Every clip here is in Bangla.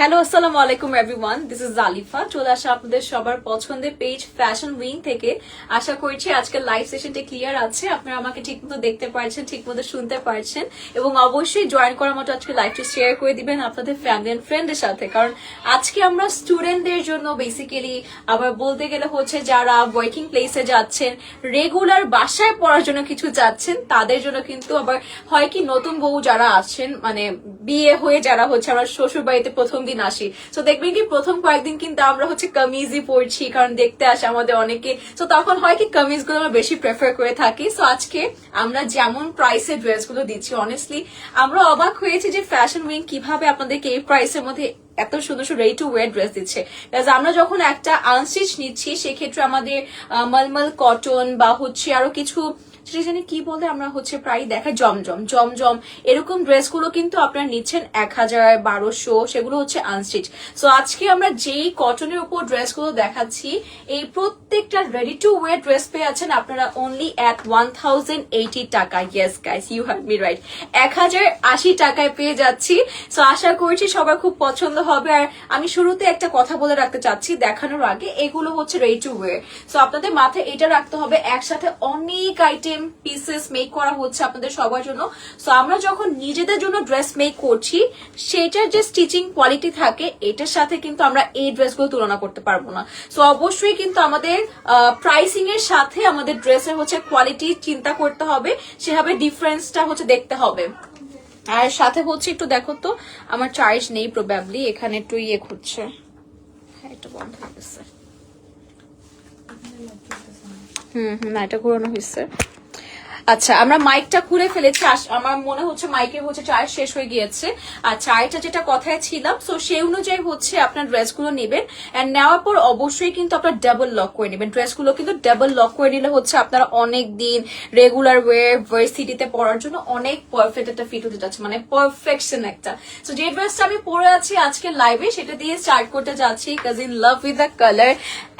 হ্যালো আসসালামু আলাইকুম এভরিওয়ান দিস ইজ জালিফা চলে আসা আপনাদের সবার পছন্দের পেজ ফ্যাশন উইং থেকে। আশা করছি আজকের লাইভ সেশনটা ক্লিয়ার আছে। আপনারা আমাকে ঠিকমতো দেখতে পারছেন, ঠিকমতো শুনতে পারছেন। এবং অবশ্যই জয়েন করার মতো আজকে লাইভটা শেয়ার করে দিবেন আপনাদের ফ্যামিলি এন্ড ফ্রেন্ডের সাথে। কারণ আজকে আমরা স্টুডেন্টদের জন্য বেসিক্যালি আবার বলতে গেলে হচ্ছে যারা ওয়ার্কিং প্লেসে যাচ্ছেন রেগুলার বাসায় পড়ার জন্য কিছু যাচ্ছেন তাদের জন্য কিন্তু আবার হয় কি, নতুন বউ যারা আছেন মানে বিয়ে হয়ে যারা হচ্ছে, আমরা শ্বশুর বাড়িতে প্রথম দিন আসি। তো দেখবেন কি প্রথম কয়েকদিন কিন্তু আমরা হচ্ছে কামিজই পরছি, কারণ দেখতে আসে আমাদের অনেকে। তো তখন হয় কি কামিজগুলো আমরা বেশি প্রেফার করে থাকি। সো আজকে আমরা যেমন প্রাইসে ড্রেসগুলো দিচ্ছি অনেস্টলি আমরা অবাক হয়েছি যে ফ্যাশন উইং কীভাবে আপনাদেরকে এই প্রাইসের মধ্যে এত সুন্দর সুন্দর রেডি টু ওয়ার ড্রেস দিচ্ছে। আমরা যখন একটা আনস্টিচ নিচ্ছি, সেক্ষেত্রে আমাদের মলমল কটন বা হচ্ছে আরও কিছু সেটা জানি কি বলে আমরা হচ্ছে প্রায় দেখা জমজম জমজম। এরকম ড্রেসগুলো কিন্তু আপনারা নিচ্ছেন এক হাজার, বারোশো, সেগুলো হচ্ছে আনস্টিচ সো আজকে আমরা যেই কটনের উপর ড্রেসগুলো দেখাচ্ছি, এই প্রত্যেকটা রেডি টু ওয়ার ড্রেস পেয়ে আছেন আপনারা only at one thousand eighty টাকা। Yes guys you have me right এক হাজার আশি টাকায় পেয়ে যাচ্ছি। সো আশা করছি সবার খুব পছন্দ হবে। আর আমি শুরুতে একটা কথা বলে রাখতে চাচ্ছি দেখানোর আগে, এগুলো হচ্ছে রেডি টু ওয়ার সো আপনাদের মাথায় এটা রাখতে হবে, একসাথে অনেক আইটেম পিসেস মেক করা হচ্ছে আপনাদের সবার জন্য। সো আমরা যখন নিজেদের জন্য ড্রেস মেক করছি, সেটার যে স্টিচিং কোয়ালিটি থাকে, এটার সাথে কিন্তু আমরা এই ড্রেসগুলো তুলনা করতে পারব না। সো অবশ্যই কিন্তু আমাদের প্রাইসিং এর সাথে আমাদের ড্রেসের হচ্ছে কোয়ালিটি চিন্তা করতে হবে। সেভাবে ডিফারেন্সটা হচ্ছে দেখতে হবে। আর সাথে হচ্ছে একটু দেখো তো, আমার চার্জ নেই প্রবাবলি এখানে একটু ইয়ে খুঁজছে। হ্যাঁ হুম হুম এটা ঘুরানো হয়েছে। আচ্ছা আমরা মাইকটা খুলে ফেলেছি। আমার মনে হচ্ছে মাইকের হচ্ছে চার্জ শেষ হয়ে গিয়েছে। আর চার্জটা যেটা কথায় ছিলাম সো সেই অনুযায়ী হচ্ছে আপনার ড্রেসগুলো নেবেন। এন্ড নেওয়ার পর অবশ্যই কিন্তু আপনার ডাবল লক করে নেবেন। ড্রেসগুলো কিন্তু ডাবল লক করে নিলে হচ্ছে আপনারা অনেক দিন রেগুলার ওয়ে ভার্সিটিতে পড়ার জন্য অনেক পারফেক্ট একটা ফিট হতে যাচ্ছে। মানে পারফেকশন একটা। সো যে ড্রেসটা আমি পরে আছি আজকে লাইভে সেটা দিয়ে স্টার্ট করতে যাচ্ছি। কাজ in love with the colour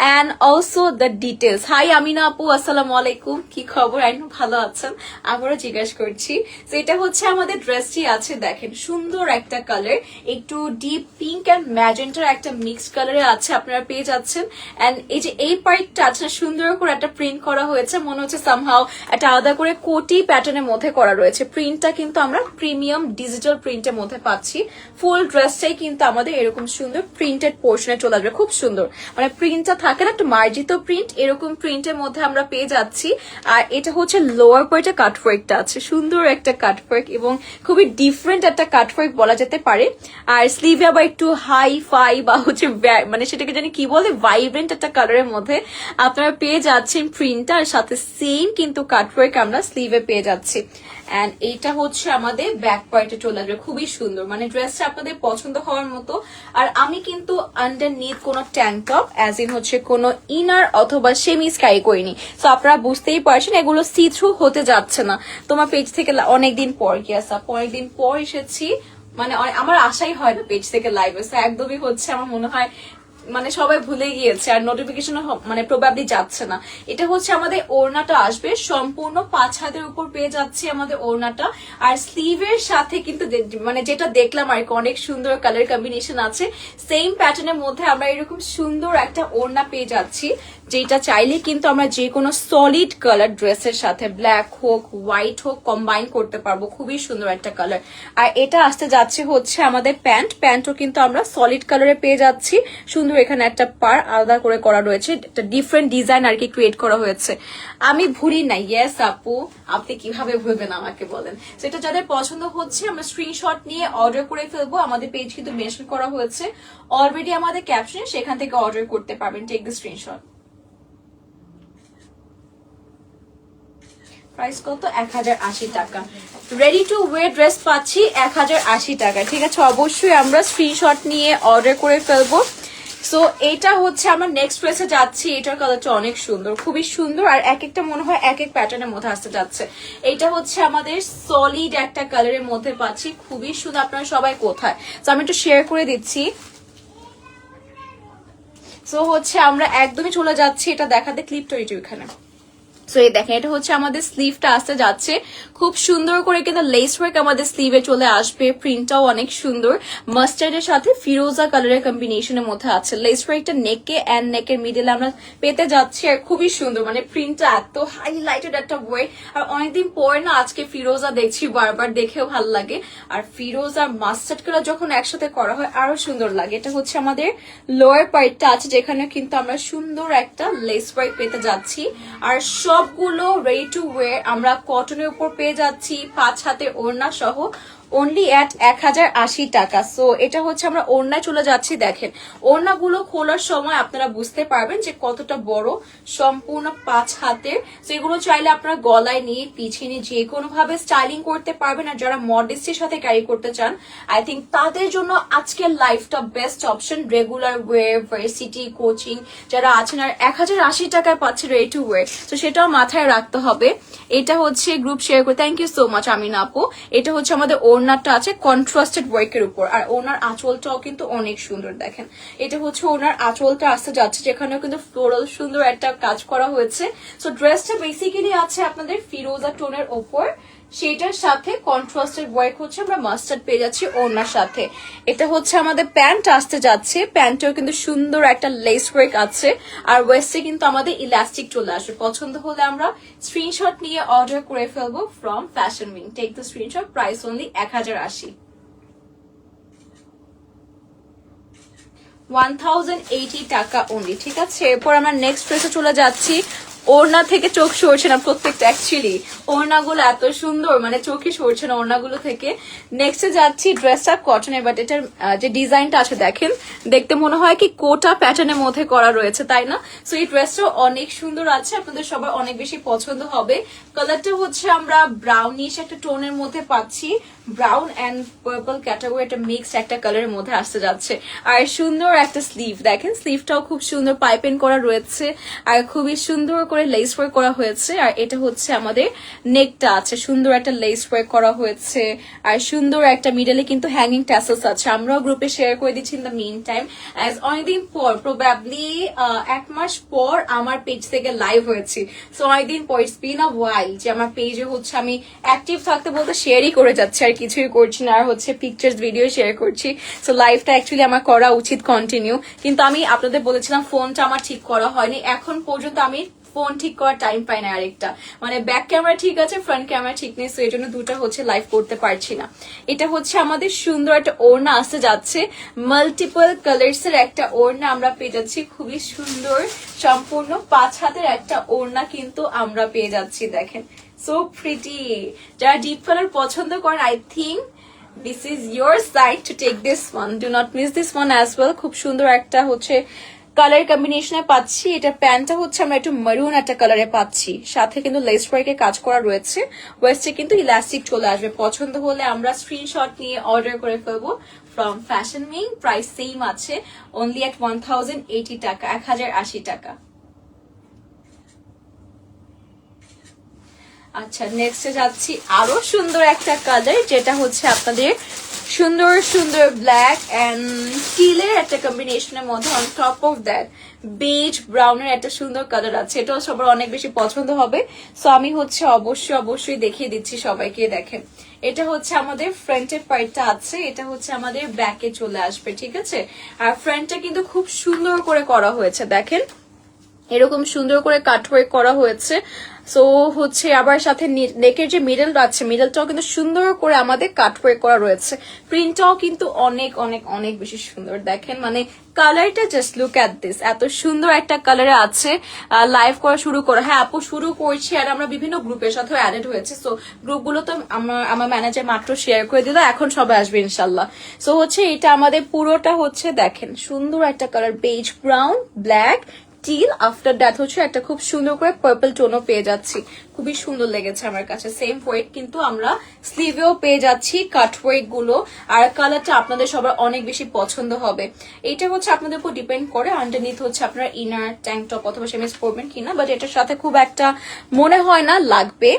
and also the details hi Amina আপু, আসসালামু আলাইকুম। কি খবর? আই নো ভালো আছেন, আবারও জিজ্ঞেস করছি। তো এটা হচ্ছে আমাদের ড্রেসটি আছে, দেখেন, সুন্দর একটা কালার একটু ডিপ পিঙ্ক অ্যান্ড ম্যাজেন্টার একটা মিক্সড কালারে আছে, আপনারা পেয়ে যাচ্ছেন। অ্যান্ড এই যে এই পার্টটা আছে, সুন্দর করে একটা প্রিন্ট করা হয়েছে, মনে হচ্ছে সামহাও একটা আলাদা করে কোটি প্যাটার্নের মধ্যে করা রয়েছে। প্রিন্টটা কিন্তু আমরা প্রিমিয়াম ডিজিটাল প্রিন্টের মধ্যে পাচ্ছি। ফুল ড্রেসটাই কিন্তু আমাদের এরকম সুন্দর প্রিন্টেড পোর্শনে চলে আসবে, খুব সুন্দর। মানে প্রিন্টটা থাকে না, একটা মার্জিত প্রিন্ট এরকম প্রিন্টের মধ্যে আমরা পেয়ে যাচ্ছি। আর এটা হচ্ছে লোয়ার পার্টে কাটওয়ার্কটা আছে, সুন্দর একটা কাটওয়ার্ক এবং খুবই ডিফারেন্ট একটা কাটওয়ার্ক বলা যেতে পারে। আর স্লিভে আবার একটু হাই ফাই বা হচ্ছে মানে সেটাকে জানি কি বলে ভাইব্রেন্ট একটা কালারের মধ্যে আপনারা পেয়ে যাচ্ছেন প্রিন্টটা আর সাথে সেম কিন্তু কাটওয়ার্ক আমরা স্লিভে পেয়ে যাচ্ছি। অ্যান্ড এইটা হচ্ছে আমাদের ব্যাক পার্টে চলে আসবে। খুবই সুন্দর। মানে ড্রেসটা আপনাদের পছন্দ হওয়ার মতো। আর আমি কিন্তু আন্ডার নিথ কোনো ট্যাঙ্ক টপ অ্যাজ ইন হচ্ছে কোনো ইনার অথবা সেমি স্কাই করিনি। তো আপনারা বুঝতেই পারছেন, এগুলো সি থ্রু হতে যাচ্ছে না। তোমার পেজ থেকে অনেকদিন পর কি আসা অনেকদিন পর এসেছি। মানে আমার আশাই হয় না পেজ থেকে লাইভ এসে একদমই হচ্ছে, আমার মনে হয় মানে সবাই ভুলে গিয়েছে আর নোটিফিকেশন মানে প্রবাবলি যাচ্ছে না। এটা হচ্ছে আমাদের ওড়নাটা আসবে, সম্পূর্ণ পাঁচ হাতের উপর পেয়ে যাচ্ছে আমাদের ওড়নাটা। আর স্লিভের সাথে কিন্তু মানে যেটা দেখলাম আর অনেক সুন্দর কালার কম্বিনেশন আছে। সেম প্যাটার্নের মধ্যে আমরা এরকম সুন্দর একটা ওড়না পেয়ে যাচ্ছি, যেটা চাইলে কিন্তু আমরা যে কোনো সলিড কালার ড্রেসের সাথে ব্ল্যাক হোক হোয়াইট হোক কম্বাইন করতে পারব। খুবই সুন্দর একটা কালার আর এটা আসতে যাচ্ছে হচ্ছে আমাদের প্যান্ট প্যান্টও কিন্তু আমরা সলিড কালারে পেয়ে যাচ্ছি। সুন্দর এখানে একটা পার আলাদা করে করা রয়েছে, একটা ডিফারেন্ট ডিজাইন আর কি ক্রিয়েট করা হয়েছে। আমি ভুলি না ইয়েস আপু। আপনি কীভাবে ভুলবেন আমাকে বলেন। সেটা যাদের পছন্দ হচ্ছে, আমরা স্ক্রিনশট নিয়ে অর্ডার করে ফেলব। আমাদের পেজ কিন্তু মেনশন করা হয়েছে। অলরেডি আমাদের ক্যাপশনে সেখান থেকে অর্ডার করতে পারবেন। টেক দ্য স্ক্রিনশট প্রাইস এক টাকা। রেডি টু ড্রেস পাচ্ছি এক ঠিক আছে, অবশ্যই আমরা স্ক্রিনশট নিয়ে অর্ডার করে ফেলব। সো এটা হচ্ছে আমার নেক্সট ড্রেসে যাচ্ছি। এটার কালারটা অনেক সুন্দর, খুবই সুন্দর। আর এক একটা মনে হয় এক এক প্যাটার্নের মধ্যে আসতে যাচ্ছে। এটা হচ্ছে আমাদের সলিড একটা কালারের মধ্যে পাচ্ছি। খুবই সুন্দর। আপনারা সবাই কোথায়? তো আমি একটু শেয়ার করে দিচ্ছি। সো হচ্ছে আমরা একদমই চলে যাচ্ছি। এটা দেখাতে ক্লিপ তৈরি ওইখানে সো এই দেখেন, এটা হচ্ছে আমাদের স্লিভটা আসতে যাচ্ছে। খুব সুন্দর করে কিন্তু লেস ওয়ার্ক আমাদের স্লিভে চলে আসবে। প্রিন্টটাও অনেক সুন্দর। মাস্টার্ডের সাথে ফিরোজা কালারের কম্বিনেশনের মধ্যে আছে। লেস ওয়ার্কটা নেকে অ্যান্ড নেকের মিডিলে আমরা পেতে যাচ্ছি আর খুবই সুন্দর। মানে প্রিন্টটা এত হাইলাইটেড একটা ওয়ার্ক আর অনেকদিন পরে না আজকে ফিরোজা দেখছি, বারবার দেখেও ভালো লাগে। আর ফিরোজা মাস্টার্ড কালার যখন একসাথে করা হয়, আরও সুন্দর লাগে। এটা হচ্ছে আমাদের লোয়ার পার্টটা আছে, যেখানে কিন্তু আমরা সুন্দর একটা লেস ওয়ার্ক পেতে যাচ্ছি। আর সবগুলো রেডি টু ওয়ে আমরা কটনের উপর পেয়ে যাচ্ছি পাঁচ হাতে ওড়না সহ। অনলি অ্যাট এক হাজার আশি টাকা। সো এটা হচ্ছে আমরা ওড়নায় চলে যাচ্ছি, দেখেন। ওড়নাগুলো খোলার সময় আপনারা বুঝতে পারবেন যে কতটা বড়, সম্পূর্ণ পাঁচ হাতের। তো এগুলো চাইলে আপনারা গলায় নিয়ে পিছিয়ে নিয়ে যে কোনো ভাবে স্টাইলিং করতে পারবেন। আর যারা মডেস্টির সাথে ক্যারি করতে চান আই থিঙ্ক তাদের জন্য আজকের লাইফটা best option regular way varsity coaching যারা আছেন আর এক হাজার আশি টাকায় পাচ্ছে রেডি টু ওয়ে তো সেটাও মাথায় রাখতে হবে। এটা হচ্ছে গ্রুপ শেয়ার করে। Thank you so much Amina আপু। এটা হচ্ছে আমাদের ওড়নাটা আছে কন্ট্রাস্টেড ওয়ার্কের উপর। আর ওনার আঁচলটাও কিন্তু অনেক সুন্দর দেখেন। এটা হচ্ছে ওনার আঁচলটা আসতে যাচ্ছে, যেখানেও কিন্তু ফ্লোরাল সুন্দর একটা কাজ করা হয়েছে। সো ড্রেসটা বেসিক্যালি আছে আপনাদের ফিরোজা টোনের ওপর সেটার সাথে কন্ট্রাস্টেড ওয়ার্ক হচ্ছে, আমরা মাস্টার্ড পেয়ে যাচ্ছি ওনার সাথে। এটা হচ্ছে আমাদের প্যান্ট, আসতে যাচ্ছে। প্যান্টেও কিন্তু সুন্দর একটা লেস ওয়ার্ক আছে। আর ওয়েস্টে কিন্তু আমাদের ইলাস্টিক চলে আসবে। পছন্দ হলে আমরা স্ক্রিনশট নিয়ে অর্ডার করে ফেলব from fashion wing take the screenshot price only এক হাজার আশি। ওয়ান থাউজেন্ড এইটি টাকা অনলি ঠিক আছে? এরপর আমরা নেক্সট ড্রেসে চলে যাচ্ছি। ওড়না থেকে চোখ সরছে না প্রত্যেকটা অ্যাকচুয়ালি ওড়নাগুলো এত সুন্দর মানে চোখে সরছে না ওড়নাগুলো থেকে। নেক্সটে যাচ্ছি ড্রেসটা কটনের বাট এটার যে ডিজাইনটা আছে, দেখেন, দেখতে মনে হয় কি কোটা প্যাটার্নের মধ্যে করা রয়েছে, তাই না? সো এই ড্রেসটা অনেক সুন্দর আছে, আপনাদের সবার অনেক বেশি পছন্দ হবে। কালারটা হচ্ছে আমরা ব্রাউনিশ একটা টোনের মধ্যে পাচ্ছি। ব্রাউন অ্যান্ড পার্পল ক্যাটাগরি একটা মিক্সড একটা কালারের মধ্যে আসতে যাচ্ছে। আর সুন্দর একটা স্লিভ দেখেন স্লিভটাও খুব সুন্দর পাইপেন করা রয়েছে। আর খুবই সুন্দর করে লেস ওয়ার্ক করা হয়েছে। আর এটা হচ্ছে আমাদের নেকটা আছে। সুন্দর একটা লেস ওয়ার্ক করা হয়েছে। আর সুন্দর একটা মিডলে কিন্তু হ্যাঙ্গিং ট্যাসেলস আছে। আমরাও গ্রুপে শেয়ার করে দিচ্ছি in the meantime as অনেকদিন পর প্রবাবলি এক মাস পর আমার পেজ থেকে লাইভ হয়েছি। সো অনেকদিন পর ইটস বিন আ ওয়াইল যে আমার পেজে হচ্ছে আমি অ্যাক্টিভ থাকতে বলতে শেয়ারই করে যাচ্ছি। আর কিছুই করছি না, আর হচ্ছে পিকচার্স ভিডিও শেয়ার করছি। সো লাইফটা অ্যাকচুয়ালি আমার করা উচিত কন্টিনিউ কিন্তু আমি আপনাদের বলেছিলাম ফোনটা আমার ঠিক করা হয়নি। এখন পর্যন্ত আমি ফোন ঠিক করার টাইম পাই না আরেকটা। মানে ব্যাক ক্যামেরা ঠিক আছে ফ্রন্ট ক্যামেরা ঠিক নেই সো এই জন্য দুটো হচ্ছে লাইভ করতে পারছি না। এটা হচ্ছে আমাদের সুন্দর একটা ওড়না আসতে যাচ্ছে। মাল্টিপল কালার্স এর একটা ওড়না আমরা পেয়ে যাচ্ছি। খুবই সুন্দর, সম্পূর্ণ পাঁচ হাতের একটা ওড়না কিন্তু আমরা পেয়ে যাচ্ছি, দেখেন। সো প্রিটি যারা ডিপ কালার পছন্দ করেন I think this is your side to take this one do not miss this one as well খুব সুন্দর একটা হচ্ছে কালার কম্বিনেশনে পাচ্ছি, এটা প্যান্টটা হচ্ছে আমরা একটু মেরুন একটা কালারে পাচ্ছি। সাথে কিন্তু লেস ওয়ার্কে কাজ করা রয়েছে। ওয়েস্টে কিন্তু ইলাস্টিক চলে আসবে। পছন্দ হলে আমরা স্ক্রিনশট নিয়ে অর্ডার করে ফেলব from fashion wing price same আছে অনলি অ্যাট ওয়ান এইটি টাকা, এক হাজার আশি টাকা। আচ্ছা নেক্সটে যাচ্ছি আরও সুন্দর একটা কালার যেটা হচ্ছে আপনাদের সুন্দর সুন্দর ব্ল্যাক অ্যান্ড স্টিলের একটা কম্বিনেশনের মধ্যে on top of that beige ব্রাউনের একটা সুন্দর কালার আছে। এটাও সবার অনেক বেশি পছন্দ হবে। সো আমি হচ্ছে অবশ্যই অবশ্যই দেখিয়ে দিচ্ছি সবাইকে, দেখেন। এটা হচ্ছে আমাদের ফ্রন্টের পার্টটা আছে, এটা হচ্ছে আমাদের ব্যাকে চলে আসবে, ঠিক আছে? আর ফ্রন্টটা কিন্তু খুব সুন্দর করে করা হয়েছে, দেখেন। এরকম সুন্দর করে কাটওয়ার্ক করা হয়েছে। সো হচ্ছে আবার সাথে নেকের যে মিডল আছে মিডলটাও কিন্তু সুন্দর করে আমাদের কাটওয়ার্ক করা রয়েছে। প্রিন্টটাও কিন্তু অনেক অনেক অনেক বেশি সুন্দর। দেখেন মানে কালারটা জাস্ট লুক অ্যাট দিস এত সুন্দর একটা কালারে আছে। লাইভ করা শুরু করা। হ্যাঁ আপু শুরু করছি আর আমরা বিভিন্ন গ্রুপের সাথেও অ্যাডেড হয়েছে। সো গ্রুপগুলো তো আমার আমার ম্যানেজার মাত্র শেয়ার করে দিল। এখন সবাই আসবে ইনশাল্লাহ। সো হচ্ছে এটা আমাদের পুরোটা হচ্ছে, দেখেন, সুন্দর একটা colour beige brown black teal after death হচ্ছে একটা খুব সুন্দর করে পার্পল টোনও পেয়ে যাচ্ছি। খুবই সুন্দর লেগেছে আমার কাছে। সেম ওয়েট কিন্তু আমরা স্লিভেও পেয়ে যাচ্ছি কাট ওয়েটগুলো। আর কালারটা আপনাদের সবার অনেক বেশি পছন্দ হবে। এটা হচ্ছে আপনাদের উপর ডিপেন্ড করে। আন্ডারনিথ হচ্ছে আপনার ইনার ট্যাঙ্ক টপ অথবা সেমিস পরবেন কিনা বাট এটার সাথে খুব একটা মনে হয় না, লাগবে।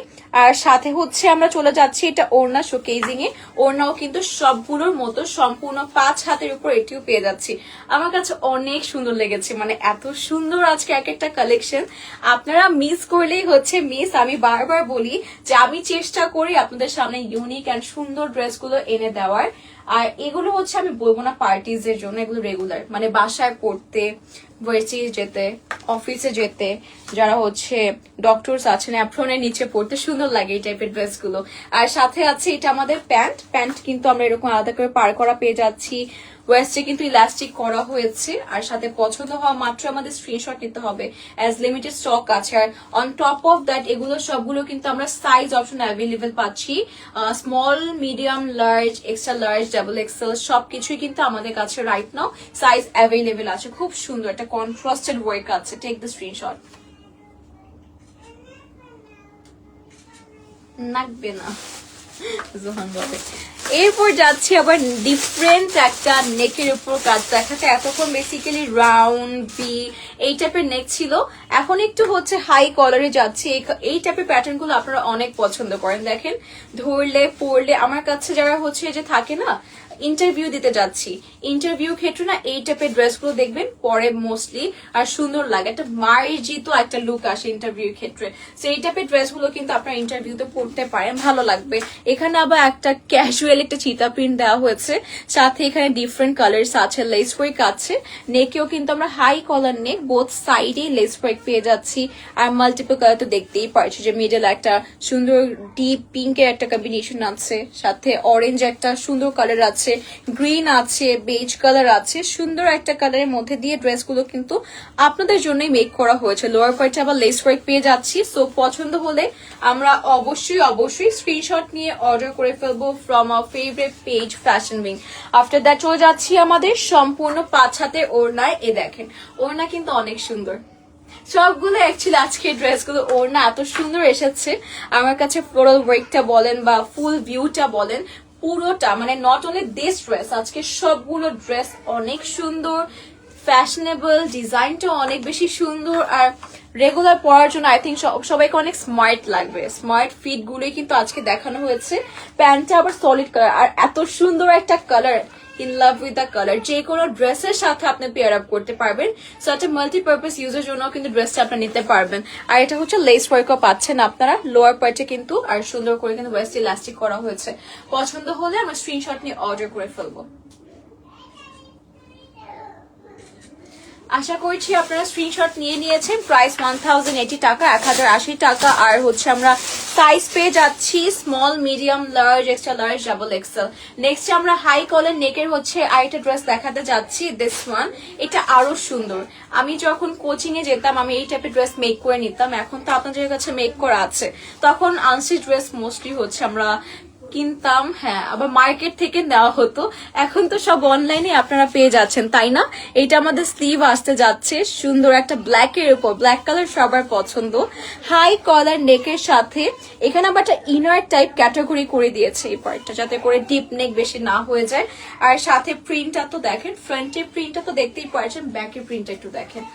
আর সাথে হচ্ছে আমরা চলে যাচ্ছি এটা ওড়না শোকেজিং এ। ওড়নাও কিন্তু সবগুলোর মতো সম্পূর্ণ পাঁচ হাতের উপর এটিও পেয়ে যাচ্ছি। আমার কাছে অনেক সুন্দর লেগেছে মানে এত সুন্দর আজকে এক একটা কালেকশন আপনারা মিস করলেই হচ্ছে মিস আমি বারবার বলি যে আমি চেষ্টা করি আপনাদের সামনে ইউনিক অ্যান্ড সুন্দর ড্রেসগুলো এনে দেওয়ার। আর এগুলো হচ্ছে আমি বলব না পার্টিজ এর জন্য, এগুলো রেগুলার মানে বাসায় পড়তে ভার্সিটি যেতে, অফিসে যেতে, যারা হচ্ছে ডক্টরস আছেন অ্যাপ্রনের নিচে পড়তে সুন্দর লাগে এই টাইপের ড্রেসগুলো আর সাথে আছে এটা আমাদের প্যান্ট প্যান্ট কিন্তু আমরা এরকম আলাদা করে পার করা পেয়ে যাচ্ছি। ওয়েস্টে কিন্তু ইলাস্টিক করা হয়েছে, আর সাথে পছন্দ হওয়া মাত্র আমাদের স্ক্রিনশট নিতে হবে অ্যাজ লিমিটেড স্টক আছে। আর অন টপ অফ দ্যাট এগুলো সবগুলো কিন্তু আমরা সাইজ অপশন অ্যাভেলেবেল পাচ্ছি। Small medium large extra large double XL সবকিছুই কিন্তু আমাদের কাছে রাইট নাও সাইজ অ্যাভেলেবেল আছে। খুব সুন্দর, একটা কন্ট্রাস্টেড ওয়ার্ক আছে। টেক দ্য স্ক্রিনশট নাকবে না। এরপর যাচ্ছি আবার ডিফারেন্ট একটা নেকের উপর কাজ এতক্ষণ বেসিক্যালি রাউন্ড বি এই টাইপের নেক ছিল। এখন একটু হচ্ছে হাই কলারে যাচ্ছে। এই- টাইপের প্যাটার্নগুলো আপনারা অনেক পছন্দ করেন। দেখেন, ধরলে পড়লে আমার কাছে যারা হচ্ছে যে থাকে না ইন্টারভিউ দিতে যাচ্ছি। ইন্টারভিউ ক্ষেত্রে না এই টাইপের ড্রেসগুলো দেখবেন পরে মোস্টলি আর সুন্দর লাগে। একটা মার্জিত একটা লুক আসে ইন্টারভিউ ক্ষেত্রে। তো এই টাইপের ড্রেসগুলো কিন্তু আপনারা ইন্টারভিউতে পড়তে পারেন, ভালো লাগবে। এখানে আবার একটা ক্যাজুয়াল একটা চিতা প্রিন্ট দেওয়া হয়েছে। সাথে এখানে ডিফারেন্ট কালার্স আছে লেস ওয়ার্ক আছে। নেকেও কিন্তু আমরা হাই কলার নেক বোথ সাইডে লেস ওয়ার্ক পেয়ে যাচ্ছি। আর মাল্টিপল কালার তো দেখতেই পারছি যে মিডল একটা সুন্দর ডিপ পিঙ্কের একটা কম্বিনেশন আছে। সাথে অরেঞ্জ একটা সুন্দর কালার আছে। গ্রিন আছে বেজ কালার আছে, সুন্দর একটা কালারের মধ্যে দিয়ে ড্রেসগুলো কিন্তু আপনাদের জন্যই মেক করা হয়েছে। লোয়ার পার্টে আবার লেস ওয়ার্ক পেয়ে যাচ্ছি। সো পছন্দ হলে আমরা অবশ্যই অবশ্যই স্ক্রিনশট নিয়ে অর্ডার করে ফেলব from our favourite page fashion wing after that চলে যাচ্ছি আমাদের সম্পূর্ণ পাঁচ হাতে ওড়নায় এ দেখেন, ওড়না কিন্তু অনেক সুন্দর। সবগুলো অ্যাকচুয়ালি আজকে ড্রেসগুলো ওর না এত সুন্দর এসেছে। আমার কাছে ফ্লোরাল ওয়েকটা বলেন বা ফুল ভিউটা বলেন পুরোটা মানে নট অনলি দিস ড্রেস আজকে সবগুলো ড্রেস অনেক সুন্দর ফ্যাশনেবল ডিজাইনটা অনেক বেশি সুন্দর, আর রেগুলার পরার জন্য আই থিঙ্ক সবাইকে অনেক স্মার্ট লাগবে। স্মার্ট ফিট গুলোই কিন্তু আজকে দেখানো হয়েছে। প্যান্টটা আবার সলিড কালার আর এত সুন্দর একটা colour in love with the colour যে কোনো ড্রেসের সাথে আপনি পেয়ার আপ করতে পারবেন। সো একটা মাল্টিপারপাস ইউজের জন্য কিন্তু ড্রেসটা আপনি নিতে পারবেন। আর এটা হচ্ছে লেস ওয়ার্কও পাচ্ছেন আপনারা। লোয়ার পার্টে কিন্তু, আর সুন্দর করে কিন্তু ওয়েস্ট ইলাস্টিক করা হয়েছে। পছন্দ হলে আমরা স্ক্রিনশট নিয়ে অর্ডার করে ফেলব। আশা করছি আপনারা স্ক্রিনশট নিয়ে নিয়েছেন। প্রাইস ওয়ান টাকা, এক হাজার আশি টাকা। আর হচ্ছে আমরা সাইজ পেয়ে যাচ্ছি small medium large extra large double XL next আমরা হাই কলের নেকের হচ্ছে আরেকটা ড্রেস দেখাতে যাচ্ছি দিস ওয়ান এটা আরও সুন্দর। আমি যখন কোচিং এ যেতাম, আমি এই টাইপের ড্রেস মেক করে নিতাম। এখন তো আপনাদের কাছে মেক করা আছে। তখন আনসি ড্রেস মোস্টলি হচ্ছে আমরা কিনতাম হ্যাঁ আবার মার্কেট থেকে নেওয়া হতো। এখন তো সব অনলাইনে আপনারা পেয়ে যাচ্ছেন, তাই না? এটা আমাদের স্লিভ আসতে যাচ্ছে, সুন্দর একটা ব্ল্যাক এর উপর ব্ল্যাক কালার সবার পছন্দ। হাই কলার নেকের সাথে, এখানে আবার একটা ইনার টাইপ ক্যাটাগরি করে দিয়েছে এই পার্টটা যাতে করে ডিপ নেক বেশি না হয়ে যায়। আর সাথে প্রিন্টটা তো দেখেন ফ্রন্টের প্রিন্টটা তো দেখতেই পারছেন ব্যাকের প্রিন্টটা একটু দেখেন।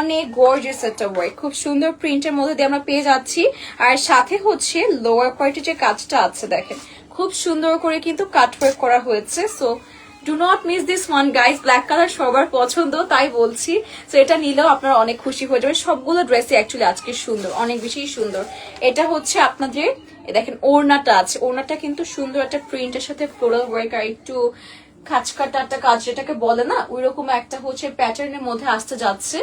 অনেক গর্জিয়াস একটা ওয়ার্ক খুব সুন্দর প্রিন্টের মধ্যে দিয়ে আমরা পেয়ে যাচ্ছি। আর সাথে হচ্ছে লোয়ার পার্টে যে কাজটা আছে, দেখেন খুব সুন্দর করে কিন্তু কাট ওয়ার্ক করা হয়েছে। So do not miss this one guys black colour সবার পছন্দ, তাই বলছি। তো এটা নিলেও আপনারা অনেক খুশি হয়ে যাবেন। সবগুলো ড্রেসই অ্যাকচুয়ালি আজকে সুন্দর, অনেক বেশি সুন্দর। এটা হচ্ছে আপনাদের দেখেন, ওড়নাটা আছে। ওড়নাটা কিন্তু সুন্দর একটা প্রিন্টের সাথে ফ্লোরাল ওয়ার্ক আর একটু খাঁচকাটা একটা কাজ যেটাকে বলে না ওই রকম একটা হচ্ছে প্যাটার্নের মধ্যে আসতে যাচ্ছে।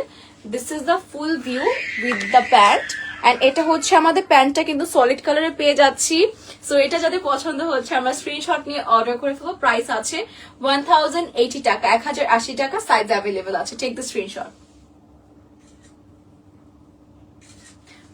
This is the full view with the pant and এটা হচ্ছে আমাদের প্যান্টটা কিন্তু সলিড কালারে পেয়ে যাচ্ছি। সো এটা যাদের পছন্দ হচ্ছে, আমরা স্ক্রিনশট নিয়ে অর্ডার করে ফেলব। প্রাইস আছে ওয়ান টাকা, এক হাজার আশি টাকা সাইজ অ্যাভেলেবেল আছে। টেক দ্য স্ক্রিনশট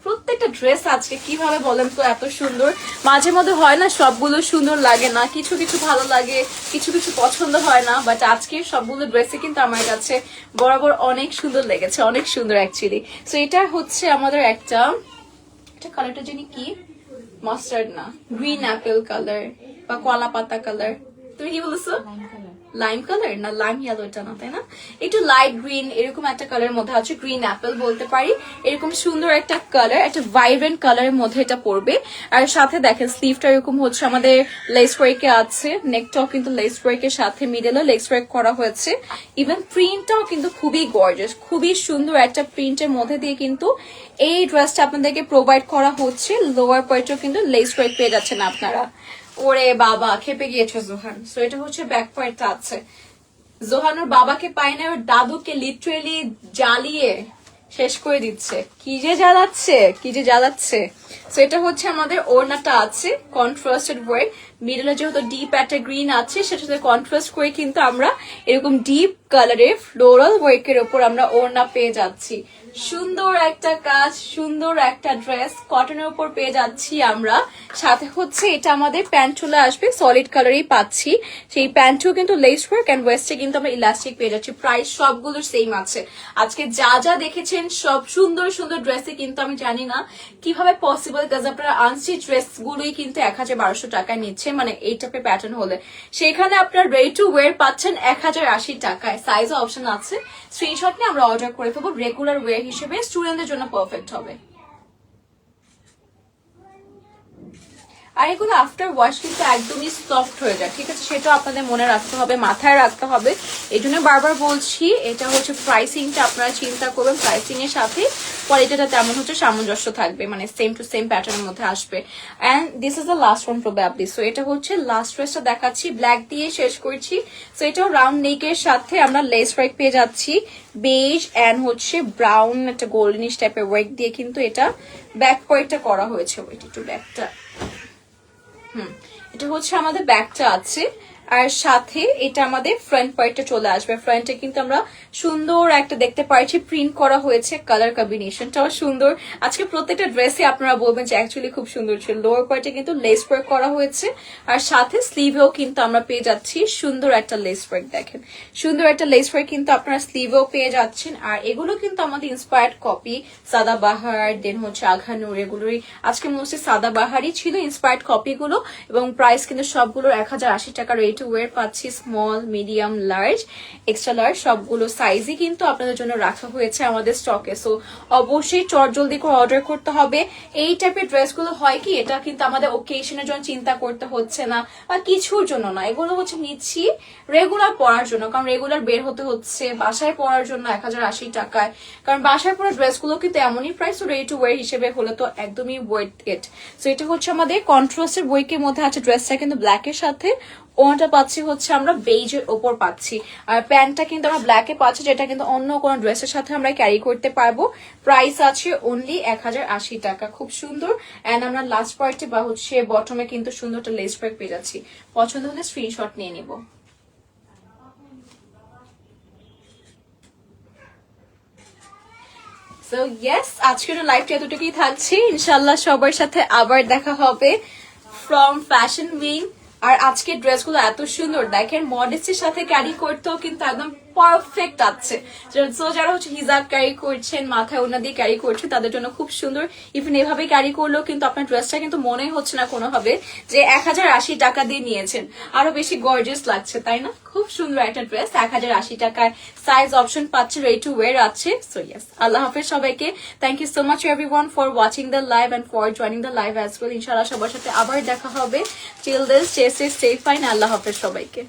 প্রত্যেকটা ড্রেস আজকে কীভাবে বলেন তো এত সুন্দর? মাঝে মধ্যে হয় না, সবগুলো সুন্দর লাগে না, কিছু কিছু ভালো লাগে, কিছু কিছু পছন্দ হয় না বাট আজকে সবগুলো ড্রেসে কিন্তু আমার কাছে বরাবর অনেক সুন্দর লেগেছে, অনেক সুন্দর অ্যাকচুয়ালি সো এটা হচ্ছে আমাদের একটা, এটা কালারটা জানি কি? মাস্টার্ড না গ্রিন অ্যাপেল কালার বা কলা পাতা কালার তুমি কি বলেছ? লাইম কালার না লাইম ইয়েলো এটা না, তাই না? একটু লাইট গ্রিন এরকম একটা কালারের মধ্যে আছে গ্রিন অ্যাপেল বলতে পারি। এরকম সুন্দর একটা কালার একটা ভাইব্রেন্ট কালারের মধ্যে এটা পড়বে। আর সাথে দেখেন স্লিভটা এরকম হচ্ছে, আমাদের লেস ওয়ার্কে আছে নেকটাও কিন্তু লেস ওয়ার্কের সাথে মিডেলও লেস ওয়ার্ক করা হয়েছে। ইভেন প্রিন্টটাও কিন্তু খুবই গর্জাস খুবই সুন্দর একটা প্রিন্টের মধ্যে দিয়ে কিন্তু এই ড্রেসটা আপনাদেরকে প্রোভাইড করা হচ্ছে। লোয়ার পয়েন্টও কিন্তু লেস ওয়ার্ক পেয়ে যাচ্ছেন আপনারা। ওরে বাবা, খেপে গিয়েছে জোহান। সো এটা হচ্ছে ব্যাক পয়েন্টটা আছে। জোহান ওর বাবাকে পায় না, ওর দাদুকে লিটারেলি জ্বালিয়ে শেষ করে দিচ্ছে। কি যে জ্বালাচ্ছে, কি যে জ্বালাচ্ছে। সো এটা হচ্ছে আমাদের ওড়নাটা আছে কন্ট্রাস্টেড ওয়ে মিডলে যেহেতু ডিপ একটা গ্রিন আছে সেটার সাথে কন্ট্রাস্ট করে কিন্তু আমরা এরকম ডিপ কালারের ফ্লোরাল ওয়ার্কের ওপর আমরা ওড়না পেয়ে যাচ্ছি। সুন্দর একটা কাজ, সুন্দর একটা ড্রেস কটনের উপর পেয়ে যাচ্ছি আমরা। সাথে হচ্ছে এটা আমাদের প্যান্ট চলে আসবে সলিড কালারই পাচ্ছি। সেই প্যান্টও কিন্তু লেস ওয়ার্ক অ্যান্ড ওয়েস্টে কিন্তু আমরা ইলাস্টিক পেয়ে যাচ্ছি। প্রাইস সবগুলোর সেম আছে। আজকে যা যা দেখেছেন, সব সুন্দর সুন্দর ড্রেসে কিন্তু আমি জানি না কীভাবে পসিবল কাজ আপনারা আনস্টিচ ড্রেস গুলোই কিন্তু এক হাজার বারোশো টাকায় নিচ্ছে মানে এই টাইপের প্যাটার্ন হলে। সেখানে আপনার রেডি টু ওয়ের পাচ্ছেন এক হাজার আশি টাকায়। সাইজও অপশন আছে। স্ক্রিনশট নিয়ে আমরা অর্ডার করে ফেলব। রেগুলার ওয়ে হিসেবে স্টুডেন্টদের জন্য পারফেক্ট হবে। আর এগুলো আফটার ওয়াশ কিন্তু একদমই সফট হয়ে যায়, ঠিক আছে? সেটা আপনাদের মনে রাখতে হবে, মাথায় রাখতে হবে। এই জন্য বারবার বলছি, এটা হচ্ছে প্রাইসিংটা আপনারা চিন্তা করবেন প্রাইসিং এর সাথে কোয়ালিটিটা তেমন হচ্ছে সামঞ্জস্য থাকবে মানে সেম টু সেম প্যাটার্নের মধ্যে আসবে। And this is the last one probably so এটা হচ্ছে লাস্ট ড্রেসটা দেখাচ্ছি ব্ল্যাক দিয়ে শেষ করছি। সো এটাও রাউন্ড নেকের সাথে আমরা লেস ওয়ার্ক পেয়ে যাচ্ছি। বেজ অ্যান্ড হচ্ছে ব্রাউন একটা গোল্ডেনিশ টাইপের ওয়ার্ক দিয়ে কিন্তু এটা ব্যাক পয়েন্টটা করা হয়েছে ওইটা একটু ব্যাকটা হুম এটা হচ্ছে আমাদের ব্যাগটা আছে। আর সাথে এটা আমাদের ফ্রন্ট পার্টটা চলে আসবে। ফ্রন্টে কিন্তু আমরা সুন্দর একটা দেখতে পাচ্ছি প্রিন্ট করা হয়েছে কালার কম্বিনেশনটাও সুন্দর। আজকে প্রত্যেকটা ড্রেসে আপনারা বলবেন যে অ্যাকচুয়ালি খুব সুন্দর ছিল। লোয়ার পার্টে কিন্তু লেস ওয়ার্ক করা হয়েছে। আর সাথে স্লিভেও কিন্তু আমরা পেয়ে যাচ্ছি সুন্দর একটা লেস ওয়ার্ক দেখেন। সুন্দর একটা লেস ওয়ার্ক কিন্তু আপনারা স্লিভেও পেয়ে যাচ্ছেন। আর এগুলো কিন্তু আমাদের ইন্সপায়ার্ড কপি সাদা বাহার দেন হচ্ছে আঘানুর এগুলোরই আজকে মোস্টলি সাদা বাহারই ছিল ইন্সপায়ার্ড কপিগুলো এবং প্রাইস কিন্তু সবগুলোর এক হাজার আশি টাকা রেট টু ওয়ের পাচ্ছি small medium large extra large সবগুলো সাইজই কিন্তু আপনাদের জন্য রাখা হয়েছে আমাদের স্টকে সো অবশ্যই চট জলদি করে অর্ডার করতে হবে। এই টাইপের ড্রেসগুলো হয় কি, এটা কিন্তু আমাদের ওকেশনের জন্য চিন্তা করতে হচ্ছে না, বা কিছুর জন্য না। এগুলো হচ্ছে নিচ্ছি রেগুলার পরার জন্য, কারণ রেগুলার বের হতে হচ্ছে, বাসায় পরার জন্য এক হাজার আশি টাকায়। কারণ বাসায় পরা ড্রেসগুলো কিন্তু এমনই প্রাইস রেডি টু ওয়ার হিসেবে হলে তো একদমই ওয়েট ইট সো এটা হচ্ছে আমাদের কন্ট্রাস্টের বইকের মধ্যে আছে ড্রেসটা কিন্তু ব্ল্যাকের সাথে ওনাটা পাচ্ছি হচ্ছে আমরা বেজের ওপর পাচ্ছি। আর প্যান্টটা কিন্তু আমরা ব্ল্যাকে পাচ্ছি, যেটা কিন্তু অন্য কোনো ড্রেসের সাথে আমরা ক্যারি করতে পারব। প্রাইস আছে অনলি এক হাজার আশি টাকা। খুব সুন্দর। অ্যান্ড আমরা লাস্ট পার্টে বা হচ্ছে বটমে কিন্তু সুন্দর একটা লেস ব্যাগ পেয়ে যাচ্ছি। পছন্দ হলে স্ক্রিনশট নিয়ে নিব। সো ইয়েস আজকের লাইভটা এতটুকুই থাকছে। ইনশাল্লাহ সবার সাথে আবার দেখা হবে ফ্রম ফ্যাশন উইং আর আজকের ড্রেসগুলো এত সুন্দর। দেখেন মডেস্টের সাথে ক্যারি করতেও কিন্তু একদম পারফেক্ট আছে। সো যারা হচ্ছে হিজাব ক্যারি করছেন, মাথায় ওনা দিয়ে ক্যারি করছে তাদের জন্য খুব সুন্দর। ইভেন এভাবে ক্যারি করলেও কিন্তু আপনার ড্রেসটা কিন্তু মনে হচ্ছে না কোনোভাবে যে এক হাজার আশি টাকা দিয়ে নিয়েছেন। আরও বেশি গর্জিয়াস লাগছে, তাই না? খুব সুন্দর একটা ড্রেস এক হাজার আশি টাকায় সাইজ অপশন পাচ্ছে রেডি টু ওয়ের আছে। সো ইয়াস আল্লাহ হাফেজ সবাইকে। Thank you so much everyone for watching the live and for joining the live as well ইনশাআল্লাহ সবার সাথে আবার দেখা হবে। টিল দিস সেফ ফাইন আল্লাহ হাফেজ সবাইকে।